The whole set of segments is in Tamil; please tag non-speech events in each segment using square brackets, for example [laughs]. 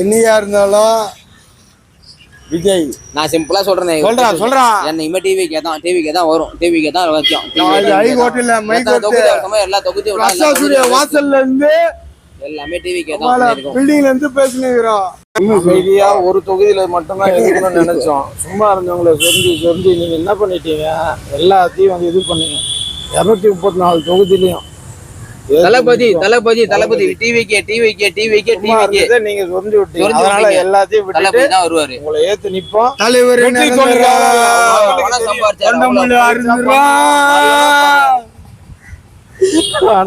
என்னையா இருந்தாலும் விஜய். நான் சிம்பிளா சொல்றேன். சொல்றான், சொல்றான். என்னைக்குமே டிவிக்கே தான் டிவிக்கே தான் வரும். டிவிக்கே தான் ஹைகோர்ட் இல்ல, மைகோர்ட். தொகுதி வருஷமா எல்லா எல்லா ரசா சூரிய வாசல்ல இருந்து எல்லாமே டிவிக்கே தான் பில்டிங்ல இருந்து பேசினுக்கிறோம். அமைதியா ஒரு தொகுதியில மட்டும்தான் இருக்கணும்னு நினைச்சோம். சும்மா இருந்தவங்களை சொரிஞ்சு சொரிஞ்சு நீங்க என்ன பண்ணிட்டீங்க? எல்லாத்தையும் வந்து இது பண்ணீங்க. இருநூத்தி முப்பத்தி நாலு தொகுதியிலையும். தளபதி தளபதி தளபதி. டிவிக்கே டிவிக்கே டிவிக்கே டிவிக்கே நீங்க சொரிஞ்சு விட்டீங்க. சொரிஞ்சு அதனால. எல்லாத்தையும் விட்டுட்டு தான் வருவாரு. உங்களை ஏத்து நிப்போம். தலைவர்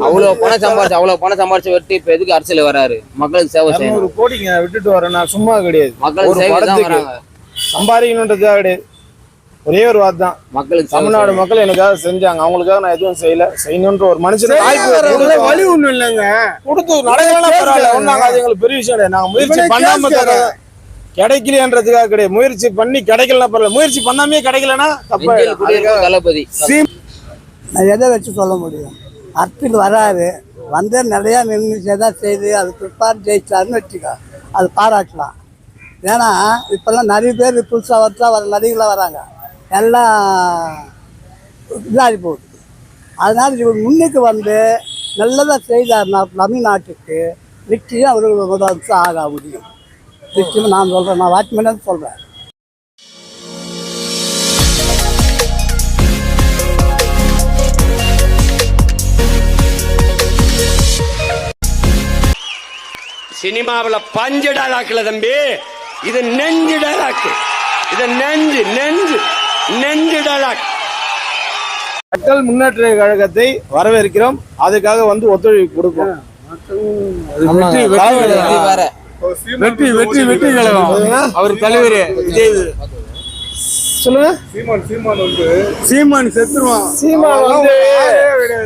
அவ்வளவு. பணம் சம்பாரிச்சு அவ்வளவு பணம் சம்பாரிச்சு வெட்டி இப்ப எதுக்கு அரசியல் வராரு? மக்களுக்கு சேவை செய்யணும். கோடிங்க விட்டுட்டு வரேன் நான் சும்மா கிடையாது. மக்களுக்கு ஒரு சேவை தான் வராங்க. சம்பாதிக்கணுன்றதுக்காக கிடையாது ஒரே ஒரு வார்த்தை தான் மக்களுக்கு தமிழ்நாடு. மக்கள் எனக்காக செஞ்சாங்க. அவங்களுக்காக நான் எதுவும் செய்யல. செய்யணுன்ற ஒரு மனுஷனுக்கு வாய்ப்பு செய்யறவங்கள கொடுத்தோம். வழி ஒண்ணும் இல்லைங்க. கொடுத்து நடக்கலாம் பரவாயில்ல. அது எங்களுக்கு பெரிய விஷயம் கிடையாது. நாங்க முயற்சி பண்ணாம கிடைக்கலையன்றதுக்காக கிடையாது. முயற்சி பண்ணி கிடைக்கலனா பரவாயில்ல. முயற்சி பண்ணாமே கிடைக்கலனா தப்பா. தளபதி. நான் எதை வச்சு சொல்ல முடியும்? அரசியல் வராரு வந்து நிறையா நின்று எதாவது செய்து அது பிற்பாடு ஜெயிச்சாருன்னு வச்சுக்கோ. அது பாராட்டலாம். ஏன்னா இப்போல்லாம் நிறைய பேர் புதுசாக வரத்தா வர நடிகர்களாக வராங்க. எல்லாம் இதாகி போகுது. அதனால் இவர் முன்னுக்கு வந்து நல்லதாக செய்தார்னா தமிழ்நாட்டுக்கு நிச்சயம் அவர்கள் முதலமைச்சர் ஆக முடியும். நிச்சயம் நான் சொல்கிறேன் நான் வாட்ச்மேன் சொல்கிறேன் சினிமாவில் பஞ்சு டைலாக்ல தம்பி இது நெஞ்சு டைலாக் இது நெஞ்சு நெஞ்சு. நெஞ்சு டைலாக் மக்கள் முன்னேற்ற கழகத்தை வரவேற்கிறோம். அதுக்காக வந்து ஒத்துழைப்பு கொடுப்போம். வெற்றி வெற்றி வெற்றி வெற்றி வெற்றி கழகம். அவர் தலைவர் சொல்லுங்க. சீமான் செத்துருவான். சீமான் வந்து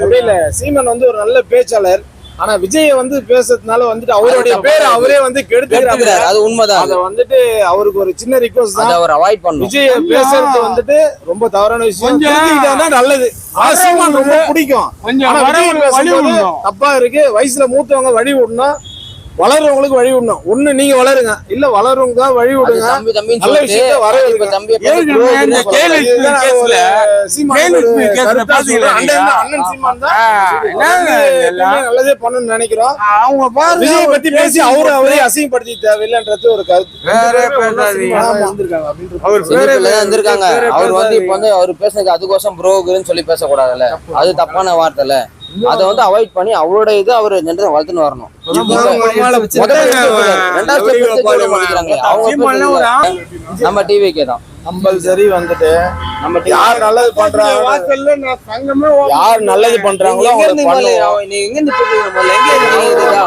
அப்படி இல்ல சீமான் வந்து ஒரு நல்ல பேச்சாளர். ஆனா விஜய் வந்து பேசுறதுனால வந்துட்டு அவருடைய பேரை அவரே வந்து கெடுத்துக்கிறாரு. அது உண்மைதான். அத வந்துட்டு அவருக்கு ஒரு சின்ன ரிக்வஸ்ட் தான். அவர் அவாய்ட் பண்ணும் விஜய் பேசுறது வந்துட்டு ரொம்ப தவறான விஷயம். கொஞ்சம் திருத்திக்கிட்டாருன்னா நல்லது. சீமான் ரொம்ப பிடிக்கும். தப்பா இருக்கு. வயசுல மூத்தவங்க வழி விடணும். வளர்றவங்களுக்கு வழி விடணும். ஒண்ணு நீங்க வளருங்க. இல்ல வளர்றவங்க தான் வழி விடுங்க. தம்பி தம்பின்னு நல்ல விஷயத்த வர? எப்பவுமே நல்லதே பண்ணணும்னு நினைக்கிறோம். அவங்க பாருங்க பத்தி பேசி அவரு அவரே அசிங்கப்படுத்தி தேவையில்லைன்றது ஒரு கருத்து. அவர் பேரே அவர் வந்து. இப்ப வந்து அவர் பேசுனது அதுக்கோசம் ப்ரோக்குன்னு சொல்லி பேசக்கூடாதுல்ல. அது தப்பான வார்த்தைல அதை வந்து அவாய்ட் பண்ணி அவரோட இது அவர் ஜென்ரேஷன் வளர்த்துன்னு வரணும். அவங்க நம்ம டிவிக்கே தான். கம்பல்சரி வந்துட்டு நம்ம யார் நல்லது பண்றாங்க வாசல்ல நான் சங்கமே யார் நல்லது பண்றாங்களோ எங்க இருந்து எங்க இருந்து தெரியுது முதல்ல எங்க இருந்து தெரியுதா?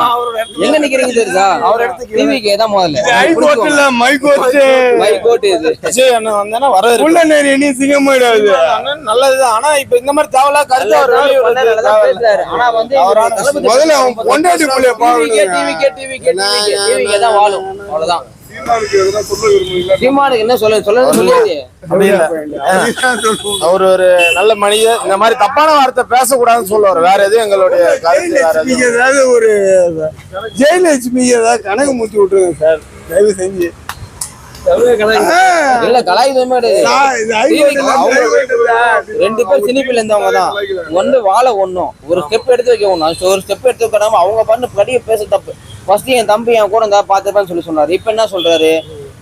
எங்க நிக்கிறீங்க தெரியுதா? அவர் இடத்துக்கு டிவிக்கே முதல்ல. இது விஜய் அண்ணன் வந்தானா வரவேற்பு உள்ள நேரம் இனி சிங்கமாயிடாது நல்லதுதான். ஆனா இப்ப இந்த மாதிரி தேவையில்லா கருத்து அவர். பேசுறாரு. ஆனா வந்து முதல்ல அவன் பொண்டாட்டி புள்ளைய டிவிக்கே டிவிக்கே டிவிக்கே டிவிக்கே தான் வாழும். அவ்வளவுதான். சீமானுக்கு என்ன சொல்ல சொல்லியாச்சு அவர் ஒரு நல்ல மனிதர் இந்த மாதிரி தப்பான வார்த்தை பேசக்கூடாதுன்னு சொல்லுவார் வேற எதுவும் எங்களுடைய ஏதாவது ஒரு ஜெயலட்சுமிக்கு ஏதாவது கணக்கு முத்தி விட்டுருங்க சார் தயவு செஞ்சு ரெண்டு பேர் சினிப்பில் இருந்தவங்க தான். ஒன்று வாழ ஒண்ணும். ஒரு ஸ்டெப் எடுத்து வைக்க ஒரு ஸ்டெப் எடுத்து வைக்காம அவங்க பண்ணு படிய பேச தப்பு. ஃபர்ஸ்ட் என் தம்பி என் கூட இருந்தா பார்த்துப்பேன்னு சொல்லி சொன்னாரு. இப்போ என்ன சொல்றாரு?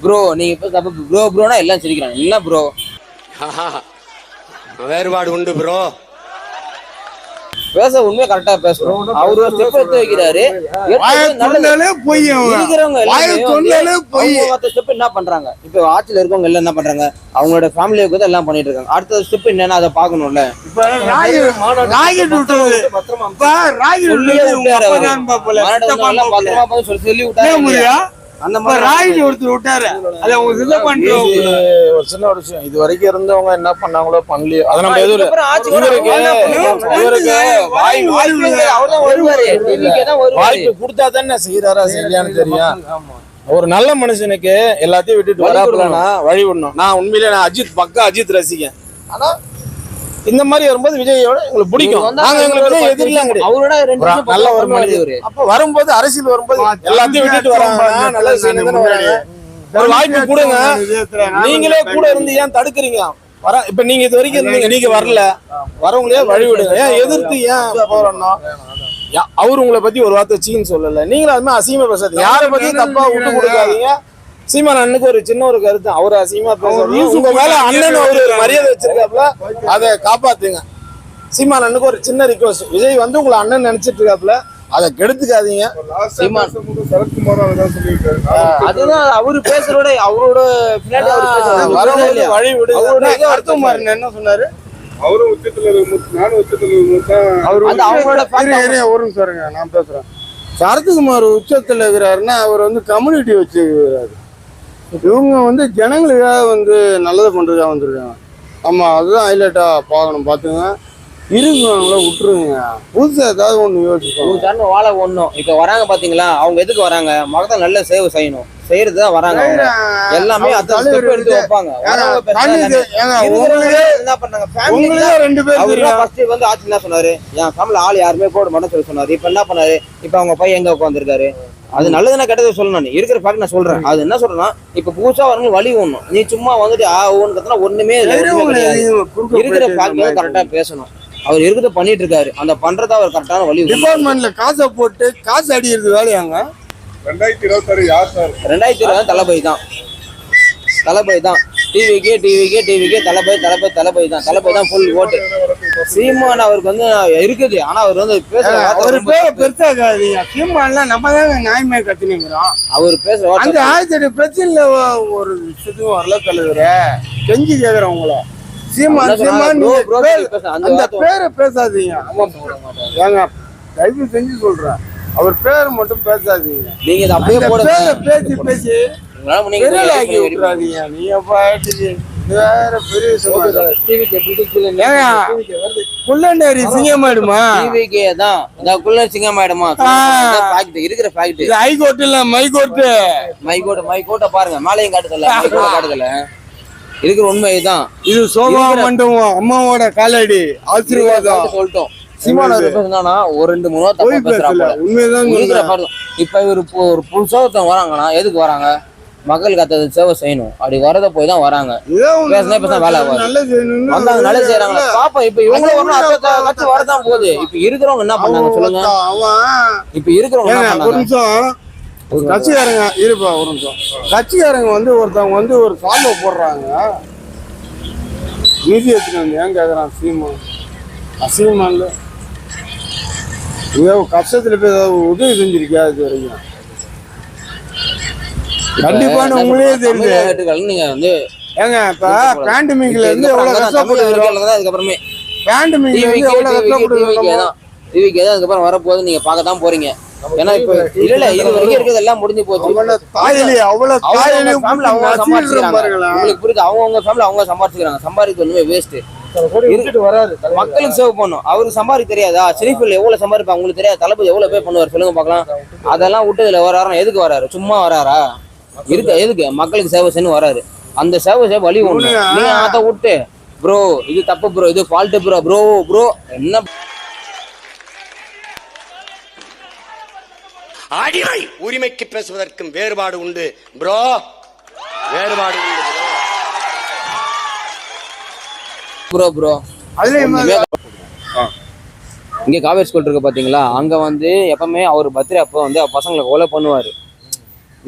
ப்ரோ நீங்க இப்போ தப்பு. ப்ரோ ப்ரோனா எல்லாம் சிரிக்கிறாங்க. என்ன ப்ரோ [laughs] வேறுபாடு உண்டு ப்ரோ பேச உண்மையா கரெக்டா பேசணும். அவர் ஸ்டெப் எடுத்து வைக்கிறாரு. இருக்கிறவங்க ஸ்டெப் என்ன பண்றாங்க? இப்போ ஆட்சியில் இருக்கவங்க எல்லாம் என்ன பண்றாங்க? அவங்களோட ஃபேமிலியை கூட எல்லாம் பண்ணிட்டு இருக்காங்க. அடுத்த ஸ்டெப் என்னன்னா அதை. தான் பாப்பல. பத்திரமா சொல்லி விட்டாரு? அந்த மாதிரி ராகிட்டு ஒருத்தர் விட்டாரு. அதை அவங்க இது சொல்லுவாங்க. ஒரு சின்ன ஒரு விஷயம். இது வரைக்கும் இருந்தவங்க என்ன பண்ணாங்களோ பண்ணலையோ. அதை நம்ம எதுவும் வாய்ப்பு கொடுத்தா தானே செய்யறாரா செய்யலையான்னு தெரியும். ஒரு நல்ல மனுஷனுக்கு எல்லாத்தையும் விட்டுட்டு வழி வராப்புலனா வழி விடணும். நான் உண்மையிலே நான் அஜித் பக்கா அஜித் ரசிகன். ஆனா இந்த மாதிரி வரும்போது விஜயோட எங்களுக்கு பிடிக்கும். நாங்க எங்களுக்கு விஜய் எதிரிலாம் கிடையாது அவரோட ரெண்டு நல்ல ஒரு மனிதர். அப்ப வரும்போது அரசியல் வரும்போது எல்லாத்தையும் விட்டுட்டு வராங்க நல்ல செய்யணும் ஒரு வாய்ப்பு கொடுங்க. நீங்களே கூட இருந்து ஏன் தடுக்கிறீங்க? வர இப்ப நீங்க இது வரைக்கும் இருந்தீங்க நீங்க வரல. வரவங்களே வழி விடுங்க ஏன் எதிர்த்து ஏன் போறோம்னா அவரு உங்களை பத்தி ஒரு வார்த்தை சீன்னு சொல்லல. நீங்களும் அது மாதிரி அசிங்கமா பேசாதீங்க யாரை பத்தியும் தப்பா விட்டு கொடுக்காதீங்க. சீமான் அண்ணனுக்கு ஒரு சின்ன ஒரு கருத்து. அவர் அசிங்கமா பேசாதீங்க உங்க மேல அண்ணன் அவரு ஒரு மரியாதை வச்சிருக்காப்புல அதை காப்பாத்துங்க. சீமான் அண்ணனுக்கு ஒரு சின்ன ரிக்வஸ்ட் விஜய் வந்து உங்களை அண்ணன் நினைச்சிட்டு இருக்காப்புல அதை கெடுத்துக்காதீங்க. சீமான். சரத்குமார் அதான் சொல்லியிருக்காரு அதுதான் அவரு பேசுறோட அவரோட பின்னாடி அவரு வழி விடுங்க அவரோட என்ன சொன்னாரு? அவரும் உச்சத்துல நானும் உச்சத்துல இருக்கேன் அவர் அது அவங்களோட fact இரு, இரு, ஒரு நிமிஷம் நான் பேசுறேன். சரத்குமார் உச்சத்துல இருக்கிறாருன்னா அவர் வந்து கம்யூனிட்டி வச்சுக்கிறாரு இவங்க வந்து ஜனங்களுக்காக வந்து நல்லது பண்றதுக்காக வந்திருக்காங்க. ஆமா அதுதான் ஹைலைட்டா பார்க்கணும் பாத்துங்க இருக்கிறவங்கள விட்டுருங்க. புதுசா ஏதாவது ஒண்ணு யோசிப்போம். காரணம் வாழ ஒண்ணும். இப்ப வராங்க பாத்தீங்களா? அவங்க எதுக்கு வராங்க? மகதான் நல்ல சேவை செய்யணும். செய்யறது தான் வராங்க. எல்லாமே எடுத்து வைப்பாங்க. ரெண்டு பேர். ஃபர்ஸ்ட் வந்து ஆட்சி என்ன சொன்னாரு. என் ஃபேமிலி ஆள் யாருமே போட மாட்டேன்னு சொல்லி சொன்னாரு. இப்ப என்ன பண்ணாரு? இப்ப அவங்க பையன் எங்க உட்காந்துருக்காரு அது நல்லதுன்னா கெட்டது சொல்லணும் நான் இருக்கிற ஃபேக்ட் நான் சொல்றேன். அது என்ன சொல்றேன்னா இப்ப புதுசா வரவங்க வழி ஒண்ணும் நீ சும்மா வந்துட்டு ஆ ஓன்னு கத்துனா ஒண்ணுமே இருக்கிற ஃபேக்ட் கரெக்டா பேசணும். அவர் இருக்கிறத பண்ணிட்டு இருக்காரு அந்த பண்றத அவர் கரெக்டான வழி. டிபார்ட்மெண்ட்ல காசை போட்டு காசு அடிக்கிறது வேலையாங்க? ரெண்டாயிரத்தி இருபத்தாறு யார் சார்? ரெண்டாயிரத்தி இருபது தளபதி தான். தளபதி தான். டிவிக்கே டிவிக்கே டிவிக்கே தளபதி தளபதி தளபதி தான். தளபதி தான் ஃபுல் ஓட்டு. சீமான் அவருக்கு வந்து இருக்குது. ஆனா அவர் வந்து பேசுற அவர் பேரை. பெருசாக்காதீங்க சீமான்லாம் நம்ம தாங்க நியாயமே கத்தினுங்கிறோம். அவர் பேசுற அந்த. ஆயிரத்தி எட்டு பிரச்சனையில ஒரு விஷயத்துக்கும் வரல தலைவர. கெஞ்சி கேக்குறேன் உங்களை. சீமான்? சீமான் அந்த பேரை பேசாதீங்க. ஆமா ஏங்க தயவு செஞ்சு சொல்றேன். அவர் பேரை மட்டும் பேசாதீங்க. நீங்க அப்படியே பேசி பேசி விட்டுறாதீங்க? பாட்டுக்கு இது வேற பெரிய புள்ளண்டேரி சிங்கமாடுமா டிவிக்கே தான். இந்த குள்ள சிங்கமாயிடுமா. ஃபேக்ட் இருக்கிற ஃபேக்ட் இது ஹைகோர்ட் இல்ல மைகோர்ட் மைகோட்ட மைகோட்ட பாருங்க. மேலையும் காட்டுதல [laughs] காட்டுதல இருக்கிற உண்மை இதுதான். இது சோபா மண்டபம் அம்மாவோட காலடி ஆசீர்வாதம். சொல்லிட்டோம். சீமான ஒரு பேசுனா ஒரு ரெண்டு மூணு போய் தப்பா பேசுறா பேசல. போல. உண்மைதான் இப்ப ஒரு புதுசா ஒருத்தவங்க வராங்கன்னா எதுக்கு வராங்க? மக்களுக்கு அத்தது சேவை செய்யணும். அப்படி வரத போய் தான் வராங்க. பேசுனா பேசுனா வேலை வந்தாங்க நல்லது செய்யறாங்க பாப்பா இப்ப இவங்களும் அடுத்த கட்சி வரதான் போகுது. இப்ப இருக்கிறவங்க என்ன பண்ணாங்க சொல்லுங்க. இப்ப இருக்கிறவங்க ஒரு நிமிஷம். கட்சிக்காரங்க இருப்பா ஒரு நிமிஷம். கட்சிக்காரங்க வந்து ஒருத்தவங்க வந்து ஒரு சால்வை போடுறாங்க. நிதி எடுத்துக்கணும் ஏன் கேக்குறான் சீமான் அசீமான்ல ஏதோ கஷ்டத்துல போய் ஏதாவது உதவி செஞ்சிருக்கியா இது வரைக்கும்? கண்டிப்பான உங்களே தெரியுது. நீங்க வந்து ஏங்க இப்ப பேண்டமிக்ல இருந்து எவ்வளவு தான் அதுக்கப்புறமே. பேண்டமிக்ல இருந்து எவ்வளவு தான். டிவிக்கே தான் அதுக்கப்புறம் வரப்போகுது. நீங்க பார்க்க தான் போறீங்க ஏன்னா இப்ப இல்ல இல்ல இது வரைக்கும் இருக்கிறது எல்லாம் முடிஞ்சு போச்சு. உங்களுக்கு புரியுது அவங்க அவங்க ஃபேமிலி அவங்க சம்பாதிச்சுக்கிறாங்க சம்பாதிக்கிறது ஒண்ணுமே வேஸ்ட் மக்களுக்கு சேவ் பண்ணும். அவருக்கு சம்பாதிக்க தெரியாதா? சினிஃபில் எவ்வளவு சம்பாதிப்பாங்க உங்களுக்கு தெரியாது. தளபதி எவ்வளவு பே பண்ணுவார்? சொல்லுங்க பார்க்கலாம். அதெல்லாம் விட்டு இதுல வராரா? எதுக்கு வராரு? சும்மா வராரா? இருக்கு. எதுக்கு? மக்களுக்கு சேவை செய்யணும் வராரு அந்த சேவை செய்ய வழி ஒண்ணு. அதை விட்டு ப்ரோ இது தப்பு ப்ரோ இது ஃபால்ட் ப்ரோ ப்ரோ ப்ரோ என்ன? அடிமை உரிமைக்கு பேசுவதற்கும் வேறுபாடு உண்டு ப்ரோ வேறுபாடு உண்டு bro. ப்ரோ ப்ரோ இங்க காவேரி ஸ்கூல் இருக்கு பாத்தீங்களா? அங்க வந்து எப்பவுமே அவர் பர்த்டே அப்போ வந்து பசங்களை கொலை பண்ணுவாரு.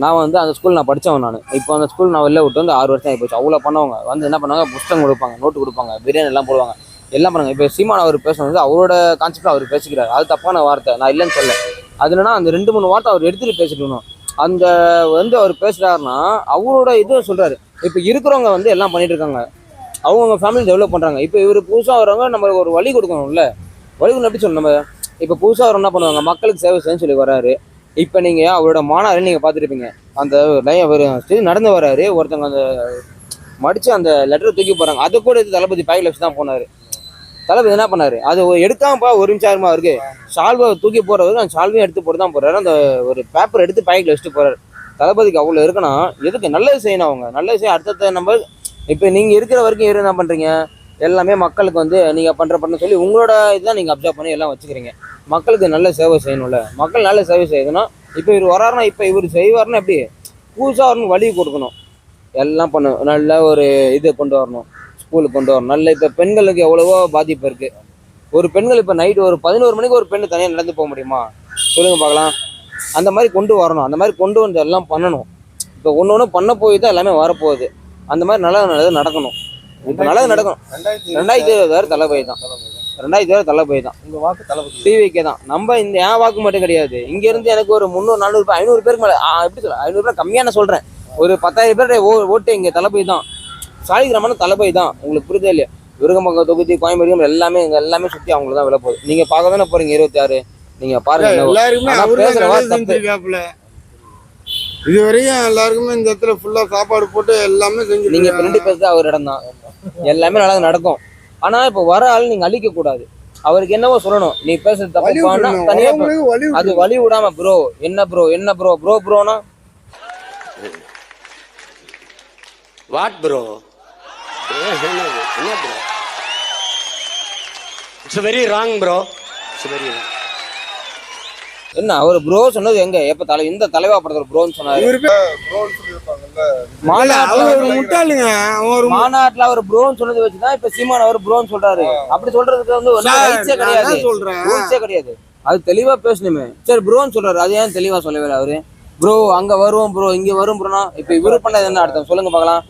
நான் வந்து அந்த ஸ்கூல் நான் படித்தவன் நான். இப்போ அந்த ஸ்கூல் நான் வெளில விட்டு வந்து ஆறு வருஷம் ஆகி போச்சு அவ்வளோ பண்ணவங்க வந்து என்ன பண்ணுவாங்க? புஸ்தகம் கொடுப்பாங்க நோட்டு கொடுப்பாங்க பிரியாணி எல்லாம் போடுவாங்க. எல்லாம் பண்ணுவாங்க. இப்போ சீமான் அவர் பேசுனது அவரோட கான்செப்ட் அவர் பேசிக்கிறார். அது தப்பான வார்த்தை. நான் இல்லைன்னு சொல்ல அது என்னன்னா அந்த ரெண்டு மூணு வார்த்தை அவர் எடுத்துகிட்டு பேசிக்கணும் அந்த வந்து அவர் பேசுகிறாருன்னா அவரோட இது சொல்கிறாரு இப்போ இருக்கிறவங்க வந்து எல்லாம் பண்ணிட்டு இருக்காங்க. அவங்கவுங்க ஃபேமிலி டெவலப் பண்ணுறாங்க இப்போ இவர் புதுசாக வரவங்க நம்மளுக்கு ஒரு வழி கொடுக்கணும்ல. வழி கொடுக்கணும் எப்படி சொல்லணும் நம்ம? இப்போ புதுசாக வர என்ன பண்ணுவாங்க? மக்களுக்கு சேவை செய்யணும்னு சொல்லி வராரு இப்போ நீங்கள் அவரோட மாநாடு நீங்கள் பார்த்துருப்பீங்க. அந்த லைன் அவர் நடந்து வராரு. ஒருத்தவங்க அந்த மடித்து அந்த லெட்டரை தூக்கி போகிறாங்க அதை கூட இது தளபதி பாய்ல வச்சு தான் போனாரு. தளபதி என்ன பண்ணார்? அது எடுக்காமப்பா ஒரு நிமிஷம் ஆயிருமா இருக்கு சால்வை தூக்கி போறவருக்கு அந்த சால்வையும் எடுத்து போட்டு தான் போறாரு அந்த ஒரு பேப்பர் எடுத்து பாக்கெட்ல வச்சுட்டு போகிறாரு தளபதிக்கு அவ்வளோ இருக்குன்னா எதுக்கு? நல்லது செய்யணும் அவங்க. நல்லது செய்ய அடுத்தடுத்த நம்ம இப்போ நீங்கள் இருக்கிற வரைக்கும் என்ன பண்ணுறீங்க எல்லாமே மக்களுக்கு வந்து நீங்கள் பண்ணுற பண்ண சொல்லி உங்களோட இதுதான் நீங்கள் அப்சர்வ் பண்ணி எல்லாம் வச்சுக்கிறீங்க. மக்களுக்கு நல்ல சேவை செய்யணும்ல. மக்கள் நல்ல சேவை செய்யணும்னா இப்போ இவர் வராருன்னா இப்போ இவர் செய்வார்னா எப்படி? புதுசாக வரணும் வழி கொடுக்கணும். எல்லாம் பண்ணும் நல்ல ஒரு இது கொண்டு வரணும். ஸ்கூலுக்கு கொண்டு வரணும். நல்ல இப்போ பெண்களுக்கு எவ்வளவோ பாதிப்பு இருக்குது ஒரு பெண்கள் இப்போ நைட்டு ஒரு பதினோரு மணிக்கு ஒரு பெண்ணு தனியாக நடந்து போக முடியுமா? சொல்லுங்கள் பார்க்கலாம். அந்த மாதிரி கொண்டு வரணும். அந்த மாதிரி கொண்டு வந்து எல்லாம் பண்ணணும். இப்போ ஒன்று ஒன்று பண்ண போய் தான் எல்லாமே வரப்போகுது. அந்த மாதிரி நல்லது நல்லது நடக்கணும். இப்போ நல்லது நடக்கணும் ரெண்டாயிரத்தி இருபது வேறு தளபதி தான். ரெண்டாயிரத்தி இருபது தளபதி தான். உங்க வாக்கு தளபதி. டிவிக்கே தான். நம்ம இந்த என் வாக்கு மட்டும் கிடையாது. இங்க இருந்து எனக்கு ஒரு முந்நூறு நானூறு பேர் ஐநூறு பேருக்கு மேல எப்படி சொல்ல ஐநூறு பேர் கம்மியா நான் சொல்றேன். ஒரு பத்தாயிரம் பேருடைய ஓ ஓட்டு இங்க தளபதி தான். சாலிகிராமன் தளபதி தான். உங்களுக்கு புரியுதே இல்லையா? விருகம்பக்கம் தொகுதி கோயம்பேடு எல்லாமே இங்க எல்லாமே சுத்தி அவங்களுக்கு தான் விழ போகுது. நீங்க பார்க்க தானே போறீங்க இருபத்தி ஆறு நீங்க பாருங்க தான் இது வரையும் எல்லாருக்குமே இந்த இடத்துல ஃபுல்லா சாப்பாடு போட்டு எல்லாமே செஞ்சு இப்ப ரெண்டு பேர் அவர் இடம் தான். [laughs] எல்லாமே நல்லா நடக்கும். ஆனா இப்ப வர ஆள் நீங்க அழிக்க கூடாது. அவருக்கு என்னவோ சொல்லணும். நீ பேசுறது வழி தப்பு பண்ணா விடணும். தனியா பே- வரவங்களுக்கு வழி அது வழி விடாம ப்ரோ என்ன ப்ரோ என்ன ப்ரோ ப்ரோ ப்ரோனா வாட் ப்ரோ என்ன bro it's very wrong bro it's very wrong என்ன அவர் ப்ரோ சொன்னது எங்க? எப்ப தலை இந்த தலைவா படத்துல ப்ரோன்னு சொன்னாரு. மாநாட்டுல அவர் ஒரு முட்டாளுங்க. ஒரு மாநாட்டுல அவர் ப்ரோன்னு சொன்னது வச்சுதான் இப்ப சீமான் அவர் ப்ரோன்னு சொல்றாரு. அப்படி சொல்றதுக்கு வந்து நான் கிடையாது. என்ன சொல்றேன். கிடையாது. அது தெளிவா பேசணுமே. சரி ப்ரோன்னு சொல்றாரு. அது ஏன் தெளிவா சொல்லவே இல்லை அவரு? ப்ரோ அங்க வருவோம் ப்ரோ இங்க வரும் ப்ரோனா இப்ப இவரு பண்ணது என்ன அர்த்தம்? சொல்லுங்க பார்க்கலாம்.